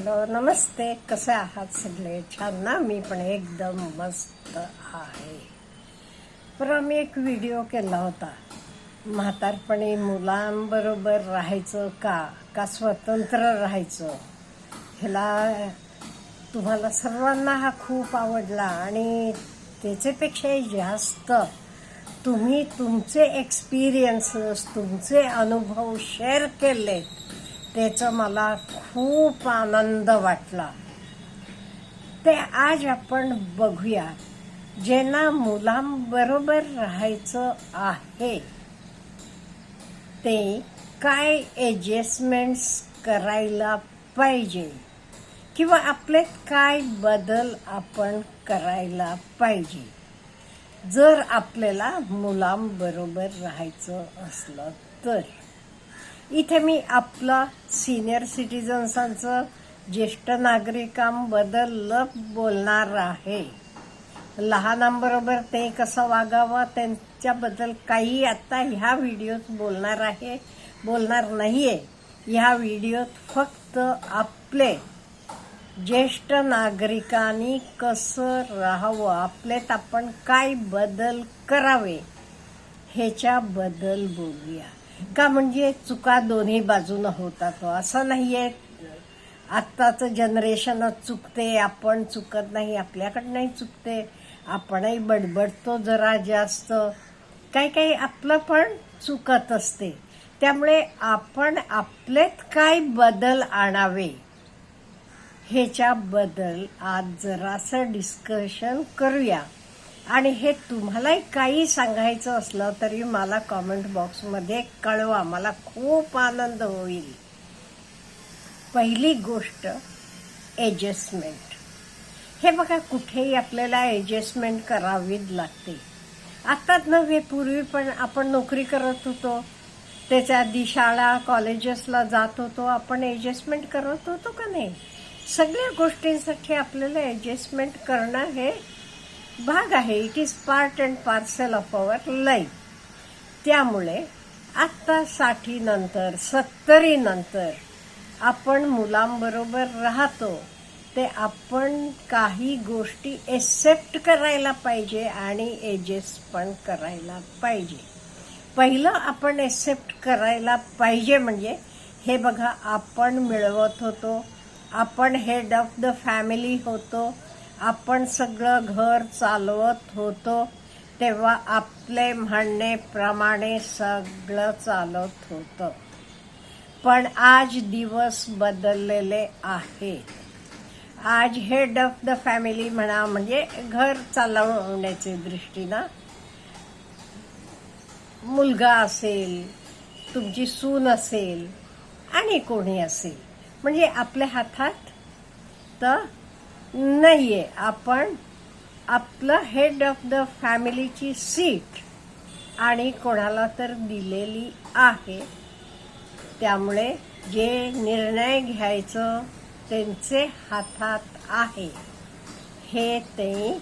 Hello नमस्ते. कसे आहात सगळे? छान ना? मी पण एकदम मस्त आहे. परवा आम्ही एक व्हिडिओ केला होता. म्हातारपणी मुलांबरोबर राहायचं का? का स्वतंत्र राहायचं? ह्याला तुम्हाला सर्वांना हा खूप आवडला आणि त्याच्यापेक्षाही जास्त तुम्ही तुमचे एक्सपिरियन्सेस तुमचे अनुभव शेअर केलेत. त्याचा मला खूप आनंद वाटला. ते आज आपण बघूया. ज्यांना मुलांबरोबर राहायचं आहे ते काय ॲडजस्टमेंट्स करायला पाहिजे? किंवा आपले काय बदल आपण करायला पाहिजे? जर आपल्याला मुलांबरोबर राहायचं असलं तर. इथे मी आपला सिनियर सिटीजन्सांचं ज्येष्ठ नागरिकांबद्दल बोलणार आहे. लहानांबरोबर ते कसं वागावं त्यांच्याबद्दल काही आता ह्या व्हिडिओत बोलणार आहे बोलणार नाही आहे ह्या व्हिडिओत फक्त आपले ज्येष्ठ नागरिकांनी कसं राहावं आपल्यात आपण काय बदल करावे ह्याच्याबद्दल बोलूया का म्हणजे चुका दोन्ही बाजूनं होतात हो. असं नाहीये. आत्ताचं जनरेशनच चुकते आपण चुकत नाही आपल्याकडनंही चुकते. आपणही बडबडतो जरा जास्त. काही काही आपलं पण चुकत असते. त्यामुळे आपण आपलेत काय बदल आणावे? ह्याच्याबद्दल आज जरासं डिस्कशन करूया. आणि हे तुम्हालाही काही सांगायचं असलं तरी मला कॉमेंट बॉक्समध्ये कळवा. मला खूप आनंद होईल. पहिली गोष्ट ॲडजस्टमेंट हे बघा कुठेही आपल्याला ॲडजस्टमेंट करावीच लागते. आत्ताच नव्हे पूर्वी पण आपण नोकरी करत होतो. त्याच्या आधी शाळा कॉलेजेसला जात होतो. आपण ॲडजस्टमेंट करत होतो का नाही? सगळ्या गोष्टींसाठी आपल्याला ॲडजस्टमेंट करणं हे भाग आहे. It is part and parcel of our life त्यामुळे आत्ता साठी नंतर सत्तरी नंतर आपण मुलांबरोबर राहतो. ते आपण काही गोष्टी एक्सेप्ट करायला पाहिजे आणि एजेस पण करायला पाहिजे. पहिलं आपण एक्सेप्ट करायला पाहिजे म्हणजे हे बघा आपण मिळवत होतो. आपण हेड ऑफ द फॅमिली होतो. आपण सगळं घर चालवत होतो तेव्हा आपले म्हणणेप्रमाणे सगळं चालत होतं. पण आज दिवस बदललेले आहेत आज हेड ऑफ द फॅमिली म्हणा म्हणजे घर चालवण्याच्या दृष्टीनं मुलगा असेल तुमची सून असेल आणि कोणी असेल. म्हणजे आपल्या हातात तर नाहीये. आपण आपलं हेड ऑफ द फॅमिलीची सीट आणि कोणाला तर दिलेली आहे. त्यामुळे जे निर्णय घ्यायचं त्यांचे हातात आहे. हे ते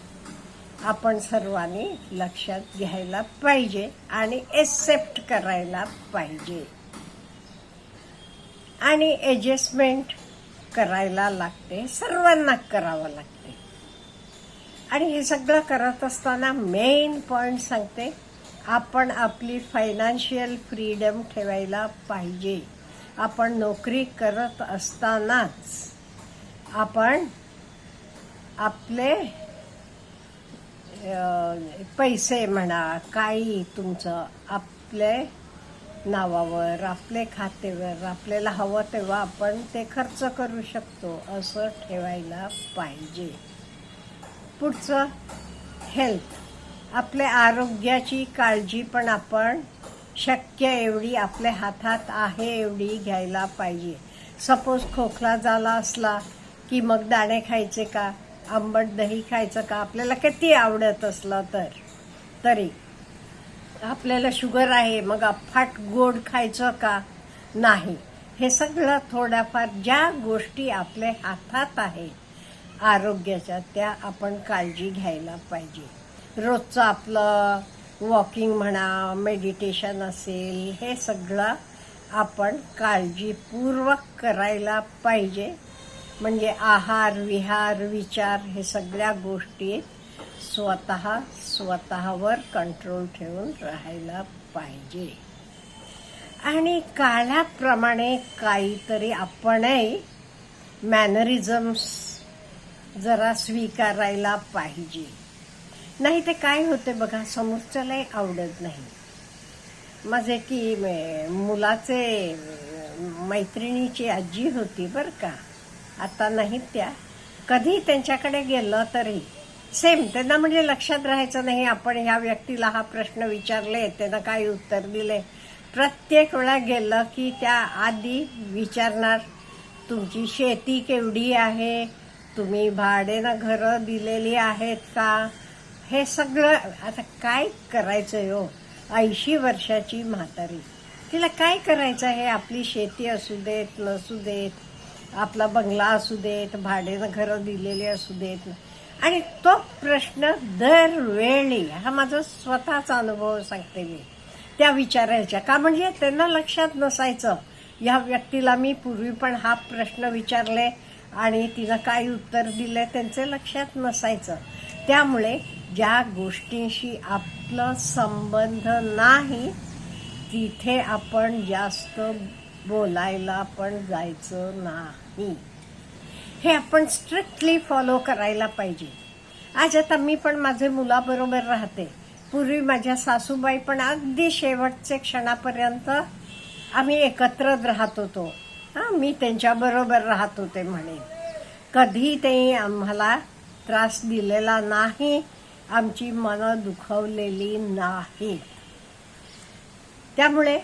आपण सर्वांनी लक्षात घ्यायला पाहिजे आणि एक्सेप्ट करायला पाहिजे. आणि ॲडजस्टमेंट करायला लागते सर्वांना करावं लागते. आणि हे सगळं करत असताना मेन पॉईंट सांगते आपण आपली फायनान्शियल फ्रीडम ठेवायला पाहिजे. आपण नोकरी करत असतानाच आपण आपले पैसे म्हणा काही तुमचं आपले नावावर आपले खातेवर आपल्याला हवं तेव्हा आपण ते खर्च करू शकतो असं ठेवायला पाहिजे. पुढचं हेल्थ आपल्या आरोग्याची काळजी पण आपण शक्य एवढी आपल्या हातात आहे एवढी घ्यायला पाहिजे. सपोज खोकला झाला असला की मग दाणे खायचे का? आंबट दही खायचं का? आपल्याला किती आवडत असलं तर. तरी आपल्याला शुगर आहे मग अफाट गोड खायचं का? नाही. हे सगळं थोड्याफार ज्या गोष्टी आपल्या हातात आहे आरोग्याच्या त्या आपण काळजी घ्यायला पाहिजे. रोजचं आपलं वॉकिंग म्हणा मेडिटेशन असेल हे सगळं आपण काळजीपूर्वक करायला पाहिजे. म्हणजे आहार विहार विचार हे सगळ्या गोष्टी स्वतः स्वतःवर कंट्रोल ठेवून राहायला पाहिजे. आणि काळाप्रमाणे काहीतरी आपणही मॅनरिझम्स जरा स्वीकारायला पाहिजे. नाही ते काय होते बघा समोरच्यालाही आवडत नाही. माझे की मुलाचे मैत्रिणीची आजी होती बरं का. आता नाहीत त्या. कधी त्यांच्याकडे गेलं तरी. सेम त्यांना म्हणजे लक्षात राहायचं नाही आपण ह्या व्यक्तीला हा प्रश्न विचारले त्यांना काय उत्तर दिले. प्रत्येक वेळा गेलं की त्या आधी विचारणार तुमची शेती केवढी आहे? तुम्ही भाडेनं घरं दिलेली आहेत का? हे सगळं आता काय करायचं हो? ऐंशी वर्षाची म्हातारी. तिला काय करायचं हे आपली शेती असू देत नसू देत आपला बंगला असू देत भाडेनं घरं दिलेली असू देत. आणि तो प्रश्न दरवेळी हा माझा स्वतःचा अनुभव सांगते मी त्या विचारायच्या. का म्हणजे त्यांना लक्षात नसायचं. या व्यक्तीला मी पूर्वी पण हा प्रश्न विचारले आणि तिनं काय उत्तर दिले त्यांचे लक्षात नसायचं. त्यामुळे ज्या गोष्टींशी आपलं संबंध नाही तिथे आपण जास्त बोलायला पण जायचं नाही. हे आपण स्ट्रिक्टली फॉलो करायला पाहिजे. आज आता मी पण माझे मुलाबरोबर राहते. पूर्वी माझ्या सासूबाई पण अगदी शेवटचे क्षणापर्यंत आम्ही एकत्रच राहत होतो. हां मी त्यांच्याबरोबर राहत होते म्हणे. कधी ते आम्हाला त्रास दिलेला नाही. आमची मनं दुखवलेली नाही. त्यामुळे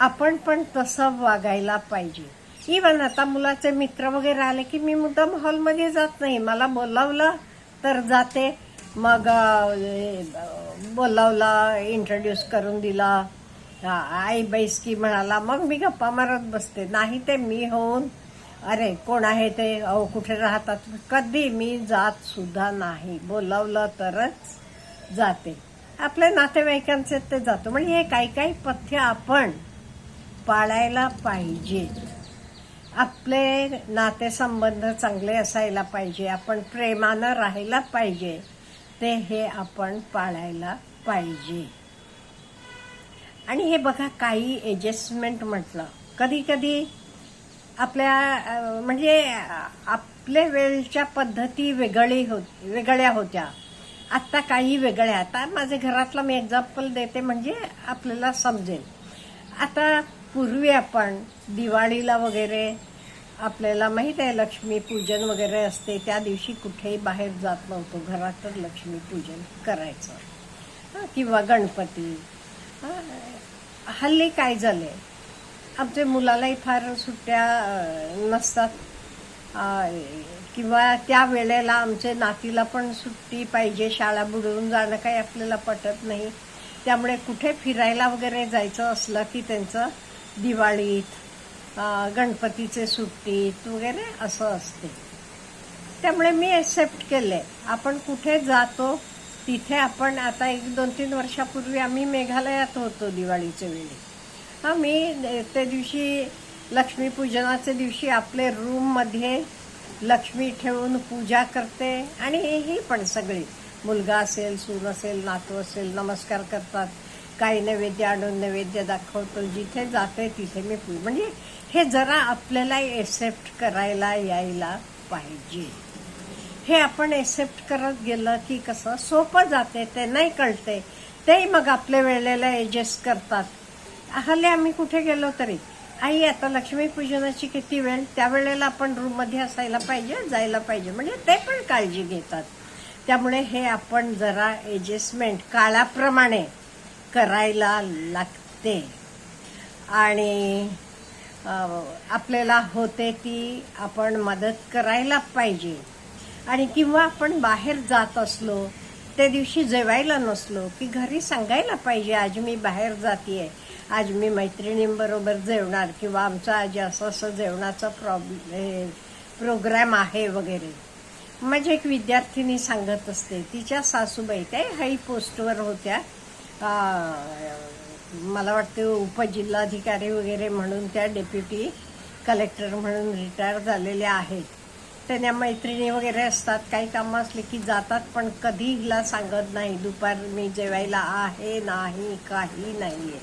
आपण पण तसं वागायला पाहिजे. इवन आता मुलाचे मित्र वगैरे आले की मी मुद्दाम हॉलमध्ये जात नाही. मला बोलावलं तर जाते. मग बोलावला इंट्रोड्यूस करून दिला. आई बैसकी म्हणाला मग मी गप्पा मारत बसते. नाही ते मी होऊन अरे कोण आहे ते? अहो कुठे राहतात? कधी मी जात सुद्धा नाही. बोलावलं तरच जाते. आपल्या नातेवाईकांचे ते जातो. म्हणजे हे काही काही पथ्य आपण पाळायला पाहिजेत आपले नातेसंबंध चांगले असायला पाहिजे आपण प्रेमानं राहायला पाहिजे ते हे आपण पाळायला पाहिजे. आणि हे बघा काही एडजस्टमेंट म्हटलं. कधी कधी आपल्या म्हणजे आपले वेळच्या पद्धती वेगळी होत वेगळ्या होत्या. आत्ता काही वेगळ्या. आता माझ्या घरातला मी एक्झाम्पल देते म्हणजे आपल्याला समजेल. आता पूर्वी आपण दिवाळीला वगैरे आपल्याला माहीत आहे लक्ष्मीपूजन वगैरे असते त्या दिवशी कुठेही बाहेर जात नव्हतो. घरातच लक्ष्मीपूजन करायचं. किंवा गणपती. हल्ली काय झाले आमच्या मुलालाही फार सुट्ट्या नसतात. किंवा त्या वेळेला आमचे नातीला पण सुट्टी पाहिजे शाळा बुडवून जाणं काही आपल्याला पटत नाही. त्यामुळे कुठे फिरायला वगैरे जायचं असलं की त्यांचं दिवाळीत गणपतीचे सुट्टीत वगैरे असं असते. त्यामुळे मी एक्सेप्ट केले आपण कुठे जातो तिथे आपण आता एक दोन तीन वर्षापूर्वी आम्ही मेघालयात होतो दिवाळीच्या वेळी. हां मी त्या दिवशी लक्ष्मीपूजनाच्या दिवशी आपले रूममध्ये लक्ष्मी ठेवून पूजा करते आणि ही पण सगळी. मुलगा असेल सून असेल नातू असेल नमस्कार करतात. काही नैवेद्य आणून नैवेद्य दाखवतो. जिथे जाते तिथे मी पूज. म्हणजे हे जरा आपल्याला एक्सेप्ट करायला यायला पाहिजे. हे आपण एक्सेप्ट करत गेलं की कसं सोपं जाते ते नाही कळते. ते मग आपल्या वेळेला ॲडजस्ट करतात. हल्ली आम्ही कुठे गेलो तरी आई आता लक्ष्मीपूजनाची किती वेळ? त्यावेळेला आपण रूममध्ये असायला पाहिजे जायला पाहिजे. म्हणजे ते पण काळजी घेतात. त्यामुळे हे आपण जरा ॲडजस्टमेंट काळाप्रमाणे करायला लागते. आणि आपल्याला होते ती आपण मदत करायला पाहिजे. आणि किंवा आपण बाहेर जात असलो त्या दिवशी जेवायला नसलो की घरी सांगायला पाहिजे आज मी बाहेर जातीये. आज मी मैत्रिणींबरोबर जेवणार किंवा आमचं आज असं असं जेवणाचा प्रॉब्लेम प्रोग्राम आहे वगैरे. माझी एक विद्यार्थिनी सांगत असते तिच्या सासूबाई त्या हाई पोस्टवर होत्या. मला वाटते उपजिल्हाधिकारी वगैरे म्हणून त्या डेप्युटी कलेक्टर म्हणून रिटायर झालेल्या आहेत. त्यांना मैत्रिणी वगैरे असतात काही कामं असली की जातात पण कधी हिला सांगत नाही. दुपार मी जेवायला आहे नाही काही नाही आहे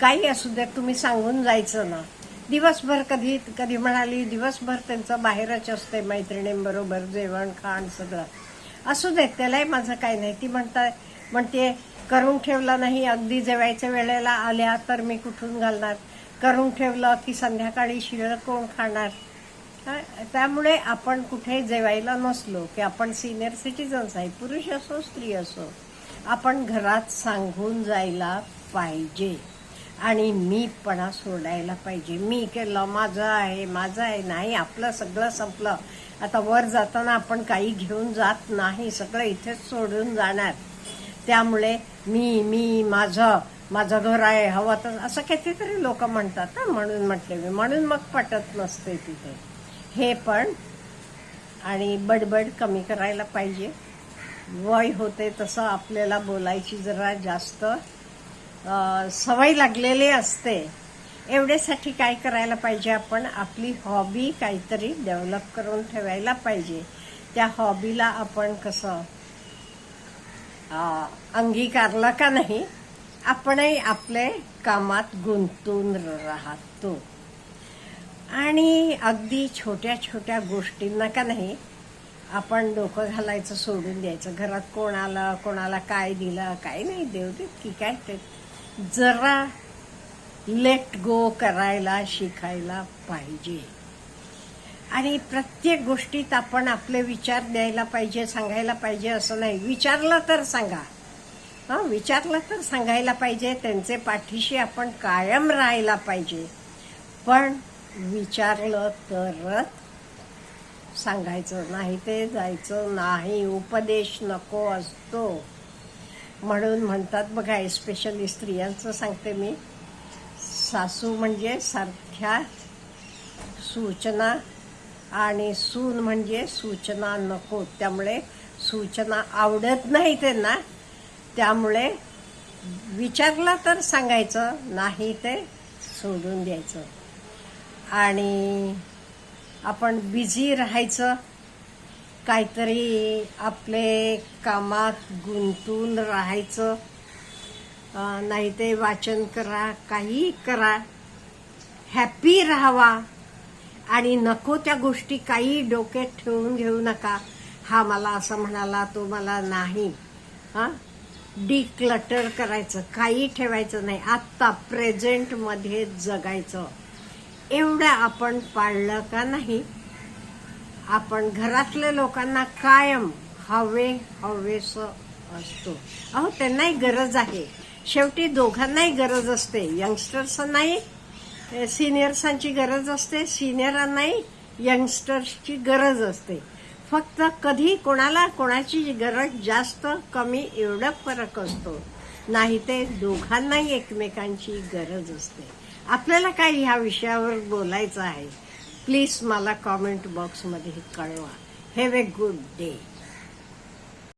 काही असू द्या तुम्ही सांगून जायचं ना. दिवसभर कधी कधी म्हणाली दिवसभर त्यांचं बाहेरच असते मैत्रिणींबरोबर जेवण खाण सगळं. असू देत त्यालाही माझं काही नाही. ती म्हणता म्हणते करून ठेवलं नाही. अगदी जेवायच्या वेळेला आल्या तर मी कुठून घालणार? करून ठेवलं की संध्याकाळी शिळं कोण खाणार? त्यामुळे आपण कुठे जेवायला नसलो की आपण सिनियर सिटीजन्स आहे पुरुष असो स्त्री असो आपण घरात सांगून जायला पाहिजे. आणि मीपणा सोडायला पाहिजे. मी केलं माझं आहे माझं आहे नाही आपलं सगळं संपलं. आता वर जाताना आपण काही घेऊन जात नाही सगळं इथेच सोडून जाणार. त्यामुळे मी मी माझं माझं घर आहे हवं तर असं कितीतरी लोक म्हणतात ना म्हणून म्हटले मी. म्हणून मग पटत नसते तिथे. हे पण आणि बडबड कमी करायला पाहिजे. वय होते तसं आपल्याला बोलायची जरा जास्त सवय लागलेली असते. एवढ्यासाठी काय करायला पाहिजे आपण? आपली हॉबी काहीतरी डेव्हलप करून ठेवायला पाहिजे. त्या हॉबीला आपण कसं अंगीकारला का नाही? आपणही आपले कामात गुंतून राहतो. आणि अगदी छोट्या छोट्या गोष्टींना का नाही आपण डोकं घालायचं सोडून द्यायचं. घरात कोण आलं कोणाला काय दिलं काय नाही देऊ देत की काय ते. जरा लेट गो करायला शिकायला पाहिजे. आणि प्रत्येक गोष्टीत आपण आपले विचार द्यायला पाहिजे सांगायला पाहिजे असं नाही. विचारलं तर सांगा. हां विचारलं तर सांगायला पाहिजे. त्यांचे पाठीशी आपण कायम राहायला पाहिजे. पण विचारलं तरच सांगायचं. नाही ते जायचं नाही. उपदेश नको असतो. म्हणून म्हणतात बघा एस्पेशली स्त्रियांचं सांगते मी. सासू म्हणजे सारख्या सूचना आणि सून म्हणजे सूचना नको. त्यामुळे सूचना आवडत नाही त्यांना. त्यामुळे विचारलं तर सांगायचं नाही ते सोडून द्यायचं. आणि आपण बिझी राहायचं. काहीतरी आपले कामात गुंतून राहायचं. नाही ते वाचन करा काही करा. हॅपी राहावा. आणि नको त्या गोष्टी काही डोक्यात ठेवून घेऊ नका. हा मला असं म्हणाला तो मला नाही. हा? डिक्लटर करायचं काही ठेवायचं नाही. आत्ता प्रेझेंटमध्ये जगायचं. एवढं आपण पाळलं का नाही? आपण घरातल्या लोकांना कायम हवे हवेस असतो. अहो त्यांनाही गरज आहे. शेवटी दोघांनाही गरज असते. यंगस्टर्सनाही सिनियर्सांची गरज असते. सिनियरांनाही यंगस्टर्सची गरज असते. फक्त कधी कोणाला कोणाची गरज जास्त कमी एवढा फरक असतो. नाही ते दोघांनाही एकमेकांची गरज असते. आपल्याला काय ह्या विषयावर बोलायचं आहे? प्लीज मला कॉमेंट बॉक्समध्ये कळवा. Have a good day